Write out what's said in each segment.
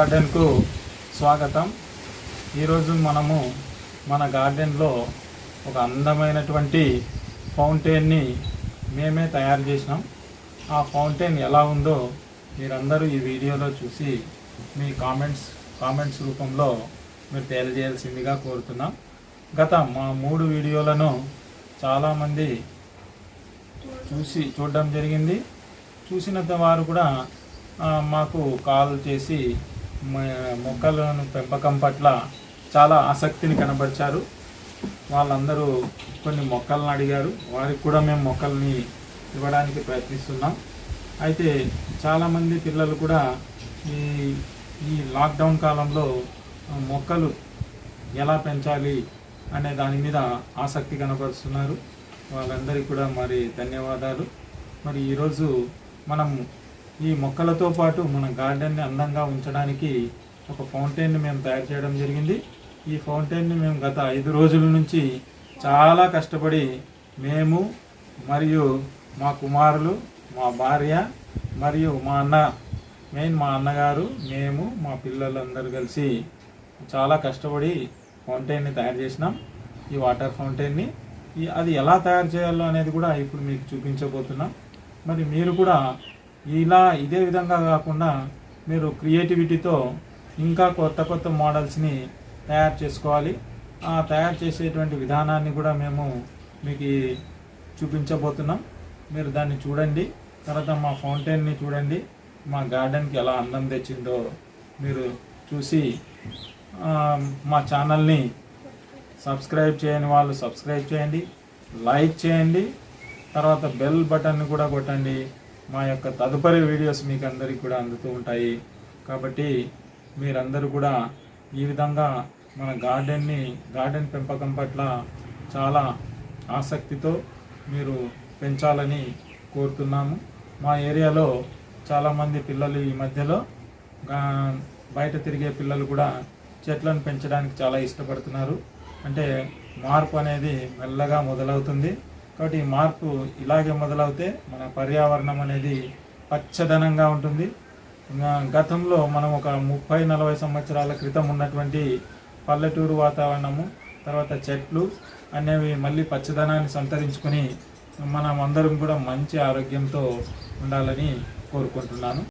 గార్డెన్కు స్వాగతం. ఈరోజు మనము మన గార్డెన్లో ఒక అందమైనటువంటి ఫౌంటైన్ని మేమే తయారు చేసినాం. ఆ ఫౌంటైన్ ఎలా ఉందో మీరందరూ ఈ వీడియోలో చూసి మీ కామెంట్స్ కామెంట్స్ రూపంలో మీరు తెలియజేయాల్సిందిగా కోరుతున్నాం. గత మా మూడు వీడియోలను చాలామంది చూసి చూడడం జరిగింది. చూసిన వారు కూడా మాకు కాల్ చేసి మొక్కలను పెంపకం పట్ల చాలా ఆసక్తిని కనబరిచారు. వాళ్ళందరూ కొన్ని మొక్కలను అడిగారు. వారికి కూడా మేము మొక్కల్ని ఇవ్వడానికి ప్రయత్నిస్తున్నాం. అయితే చాలామంది పిల్లలు కూడా ఈ ఈ లాక్డౌన్ కాలంలో మొక్కలు ఎలా పెంచాలి అనే దాని మీద ఆసక్తి కనబరుస్తున్నారు. వాళ్ళందరికీ కూడా మరి ధన్యవాదాలు. మరి ఈరోజు మనం ఈ మొక్కలతో పాటు మన గార్డెన్ని అందంగా ఉంచడానికి ఒక ఫౌంటైన్ని మేము తయారు చేయడం జరిగింది. ఈ ఫౌంటైన్ని మేము గత ఐదు రోజుల నుంచి చాలా కష్టపడి మేము మరియు మా కుమారులు మా భార్య మరియు మా అన్న మెయిన్ మా అన్నగారు మేము మా పిల్లలందరూ కలిసి చాలా కష్టపడి ఫౌంటైన్ని తయారు చేసినాం. ఈ వాటర్ ఫౌంటైన్ని. ఈ అది ఎలా తయారు చేయాలో అనేది కూడా ఇప్పుడు మీకు చూపించబోతున్నాం. మరి మీరు కూడా ఇలా ఇదే విధంగా కాకుండా మీరు క్రియేటివిటీతో ఇంకా కొత్త కొత్త మోడల్స్ని తయారు చేసుకోవాలి. ఆ తయారు చేసేటువంటి విధానాన్ని కూడా మేము మీకు చూపించబోతున్నాం. మీరు దాన్ని చూడండి. తర్వాత మా ఫౌంటైన్ని చూడండి. మా గార్డెన్కి ఎలా అందం తెచ్చిందో మీరు చూసి మా ఛానల్ని సబ్స్క్రైబ్ చేయని వాళ్ళు సబ్స్క్రైబ్ చేయండి. లైక్ చేయండి. తర్వాత బెల్ బటన్ని కూడా కొట్టండి. మా యొక్క తదుపరి వీడియోస్ మీకు అందరికీ కూడా అందుతూ ఉంటాయి. కాబట్టి మీరందరూ కూడా ఈ విధంగా మన గార్డెన్ని గార్డెన్ పెంపకం పట్ల చాలా ఆసక్తితో మీరు పెంచాలని కోరుతున్నాము. మా ఏరియాలో చాలామంది పిల్లలు ఈ మధ్యలో బయట తిరిగే పిల్లలు కూడా చెట్లను పెంచడానికి చాలా ఇష్టపడుతున్నారు. అంటే మార్పు అనేది మెల్లగా మొదలవుతుంది. కాబట్టి ఈ మార్పు ఇలాగే మొదలవుతే మన పర్యావరణం అనేది పచ్చదనంగా ఉంటుంది. గతంలో మనం ఒక ముప్పై నలభై సంవత్సరాల క్రితం ఉన్నటువంటి పల్లెటూరు వాతావరణము తర్వాత చెట్లు అనేవి మళ్ళీ పచ్చదనాన్ని సంతరించుకొని మనం అందరం కూడా మంచి ఆరోగ్యంతో ఉండాలని కోరుకుంటున్నాను.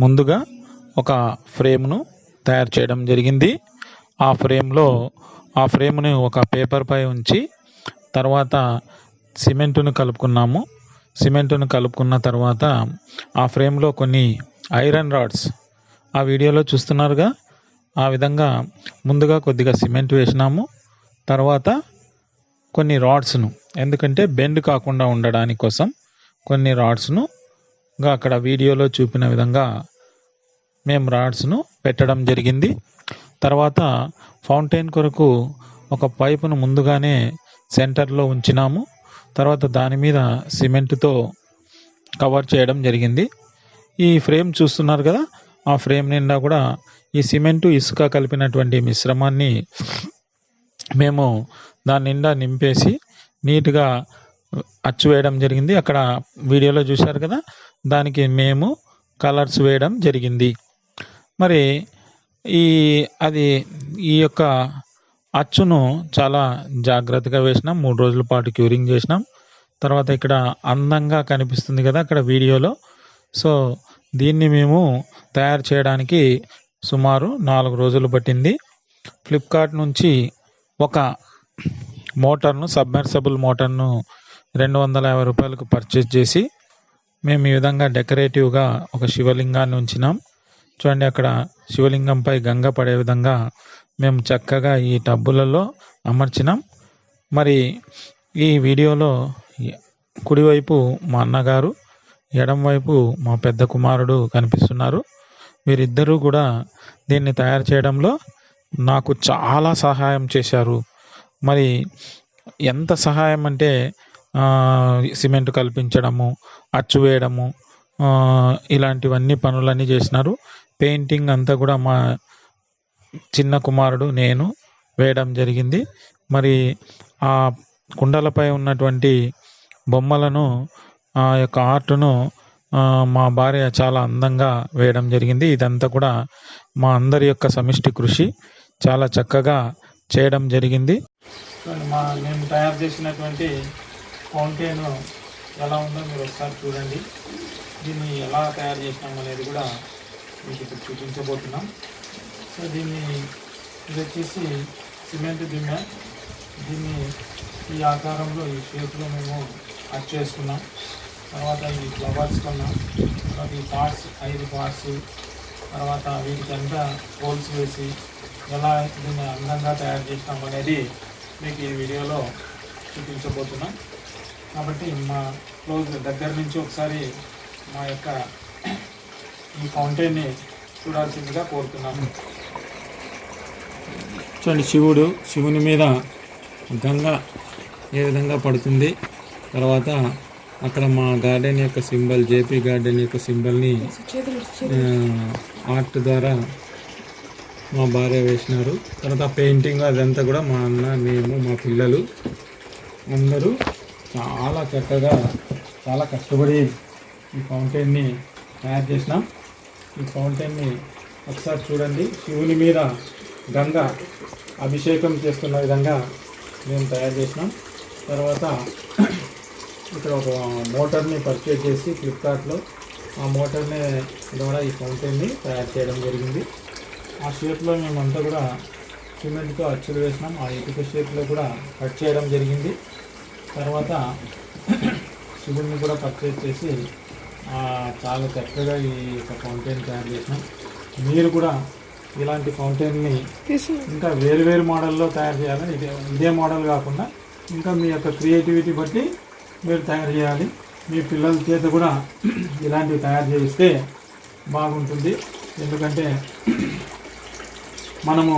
ముందుగా ఒక ఫ్రేమ్ను తయారు చేయడం జరిగింది. ఆ ఫ్రేమ్లో ఆ ఫ్రేమ్ని ఒక పేపర్పై ఉంచి తర్వాత సిమెంటును కలుపుకున్నాము. సిమెంటును కలుపుకున్న తర్వాత ఆ ఫ్రేమ్లో కొన్ని ఐరన్ రాడ్స్ ఆ వీడియోలో చూస్తున్నారుగా. ఆ విధంగా ముందుగా కొద్దిగా సిమెంట్ వేసినాము. తర్వాత కొన్ని రాడ్స్ను ఎందుకంటే బెండ్ కాకుండా ఉండడానికి కోసం కొన్ని రాడ్స్ను ఇంకా అక్కడ వీడియోలో చూపిన విధంగా మేము రాడ్స్ను పెట్టడం జరిగింది. తర్వాత ఫౌంటైన్ కొరకు ఒక పైపును ముందుగానే సెంటర్లో ఉంచినాము. తర్వాత దాని మీద సిమెంట్తో కవర్ చేయడం జరిగింది. ఈ ఫ్రేమ్ చూస్తున్నారు కదా ఆ ఫ్రేమ్ నిండా కూడా ఈ సిమెంటు ఇసుక కలిపినటువంటి మిశ్రమాన్ని మేము దాని నిండా నింపేసి నీట్గా అచ్చు వేయడం జరిగింది. అక్కడ వీడియోలో చూశారు కదా? దానికి మేము కలర్స్ వేయడం జరిగింది. మరి ఈ అది ఈ యొక్క అచ్చును చాలా జాగ్రత్తగా వేసినాం. మూడు రోజుల పాటు క్యూరింగ్ చేసినాం. తర్వాత ఇక్కడ అందంగా కనిపిస్తుంది కదా అక్కడ వీడియోలో. సో దీన్ని మేము తయారు చేయడానికి సుమారు నాలుగు రోజులు పట్టింది. ఫ్లిప్కార్ట్ నుంచి ఒక మోటార్ను సబ్మెర్సబుల్ మోటార్ను రెండు వందల యాభై రూపాయలకు పర్చేజ్ చేసి మేము ఈ విధంగా డెకరేటివ్గా ఒక శివలింగాన్ని ఉంచినాం. చూడండి అక్కడ శివలింగంపై గంగ పడే విధంగా మేము చక్కగా ఈ టబ్బులలో అమర్చినాం. మరి ఈ వీడియోలో కుడివైపు మా అన్నగారు ఎడంవైపు మా పెద్ద కుమారుడు కనిపిస్తున్నారు. వీరిద్దరూ కూడా దీన్ని తయారు చేయడంలో నాకు చాలా సహాయం చేశారు. మరి ఎంత సహాయం అంటే సిమెంట్ కల్పించడము అచ్చు వేయడము ఇలాంటివన్నీ పనులన్నీ చేసినారు. పెయింటింగ్ అంతా కూడా మా చిన్న కుమారుడు నేను వేయడం జరిగింది. మరి ఆ కుండలపై ఉన్నటువంటి బొమ్మలను ఆ యొక్క ఆర్ట్ను మా భార్య చాలా అందంగా వేయడం జరిగింది. ఇదంతా కూడా మా అందరి యొక్క సమిష్టి కృషి. చాలా చక్కగా చేయడం జరిగింది. మా మేము తయారు చేసినటువంటి ఫౌంటైన్ ఎలా ఉందో మీరు ఒకసారి చూడండి. దీన్ని ఎలా తయారు చేసినాం అనేది కూడా మీకు ఇప్పుడు చూపించబోతున్నాం. సో దీన్ని ఇది వచ్చేసి సిమెంట్ దిమ్మె. దీన్ని ఈ ఆకారంలో ఈ షేప్లో మేము కట్ చేసుకున్నాం. తర్వాత ఈ ఫ్లవర్స్ కొన్నాం. తర్వాత ఈ పార్ట్స్ ఐదు పార్ట్స్ తర్వాత వీటికంతా హోల్స్ వేసి ఎలా దీన్ని అందంగా తయారు చేసినాం అనేది మీకు ఈ వీడియోలో చూపించబోతున్నాం. కాబట్టి మా క్లోజ్ దగ్గర నుంచి ఒకసారి మా యొక్క ఈ ఫౌంటైన్ని చూడాల్సిందిగా కోరుతున్నాము. చూడండి శివుడు శివుని మీద గంగ ఏ విధంగా పడుతుంది తర్వాత అక్కడ మా గార్డెన్ యొక్క సింబల్ జేపీ గార్డెన్ యొక్క సింబల్ని ఆర్ట్ ద్వారా మా భార్య వేసినారు. తర్వాత పెయింటింగ్ అదంతా కూడా మా అన్న మేము మా పిల్లలు అందరూ చాలా చక్కగా చాలా కష్టపడి ఈ ఫౌంటైన్ని తయారు చేసినాం. ఈ ఫౌంటైన్ని ఒకసారి చూడండి. శివుని మీద గంగ అభిషేకం చేస్తున్న విధంగా మేము తయారు చేసినాం. తర్వాత ఇక్కడ ఒక మోటార్ని పర్చేజ్ చేసి ఫ్లిప్కార్ట్లో ఆ మోటార్ని ద్వారా ఈ ఫౌంటైన్ని తయారు చేయడం జరిగింది. ఆ షేప్లో మేమంతా కూడా సిమెంట్తో అచ్చులు వేసినాం. ఆ ఇటుక షేప్లో కూడా కట్ చేయడం జరిగింది. తర్వాత శివుడిని కూడా పర్చేజ్ చేసి చాలా చక్కగా ఈ యొక్క ఫౌంటైన్ తయారు చేసినాం. మీరు కూడా ఇలాంటి ఫౌంటైన్ని ఇంకా వేరు వేరు మోడల్లో తయారు చేయాలని ఇదే ఇదే మోడల్ కాకుండా ఇంకా మీ యొక్క క్రియేటివిటీ బట్టి మీరు తయారు చేయాలి. మీ పిల్లల చేత కూడా ఇలాంటివి తయారు చేయిస్తే బాగుంటుంది. ఎందుకంటే మనము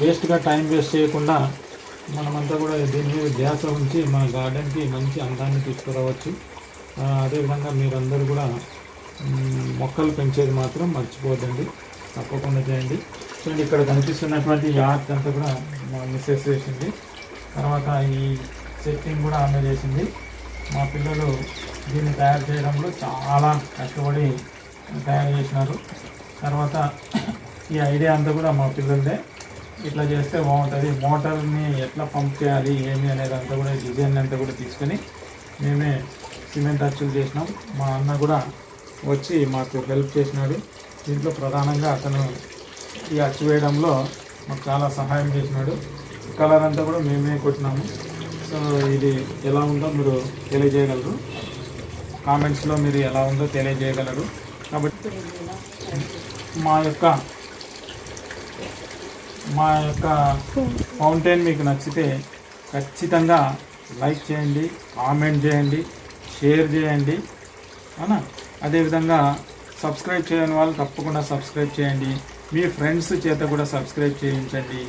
వేస్ట్గా టైం వేస్ట్ చేయకుండా మనమంతా కూడా దీని మీద ధ్యాస ఉంచి మన గార్డెన్కి మంచి అందాన్ని తీసుకురావచ్చు. అదేవిధంగా మీరందరూ కూడా మొక్కలు పెంచేది మాత్రం మర్చిపోద్దండి తప్పకుండా చేయండి. చూడండి ఇక్కడ కనిపిస్తున్నటువంటి ఈ ఆర్ట్ అంతా కూడా మా మిస్సెస్ చేసింది. తర్వాత ఈ సెట్టింగ్ కూడా ఆమె చేసింది. మా పిల్లలు దీన్ని తయారు చేయడంలో చాలా కష్టపడి తయారు చేసినారు. తర్వాత ఈ ఐడియా అంతా కూడా మా పిల్లలదే. ఇట్లా చేస్తే బాగుంటుంది. మోటార్ని ఎట్లా పంప్ చేయాలి ఏమి అనేది అంతా కూడా డిజైన్ అంతా కూడా తీసుకొని మేమే సిమెంట్ అచ్చులు చేసినాం. మా అన్న కూడా వచ్చి మాకు హెల్ప్ చేసినాడు. దీంట్లో ప్రధానంగా అతను ఈ అచ్చు వేయడంలో మాకు చాలా సహాయం చేసినాడు. కలర్ అంతా కూడా మేమే కొట్టినాము. సో ఇది ఎలా ఉందో మీరు తెలియజేయగలరు. కామెంట్స్లో మీరు ఎలా ఉందో తెలియజేయగలరు. కాబట్టి మా యొక్క మా యొక్క ఫౌంటైన్ మీకు నచ్చితే ఖచ్చితంగా లైక్ చేయండి కామెంట్ చేయండి షేర్ చేయండి అవునా? అదేవిధంగా సబ్స్క్రైబ్ చేయని వాళ్ళు తప్పకుండా సబ్స్క్రైబ్ చేయండి. మీ ఫ్రెండ్స్ చేత కూడా సబ్స్క్రైబ్ చేయించండి.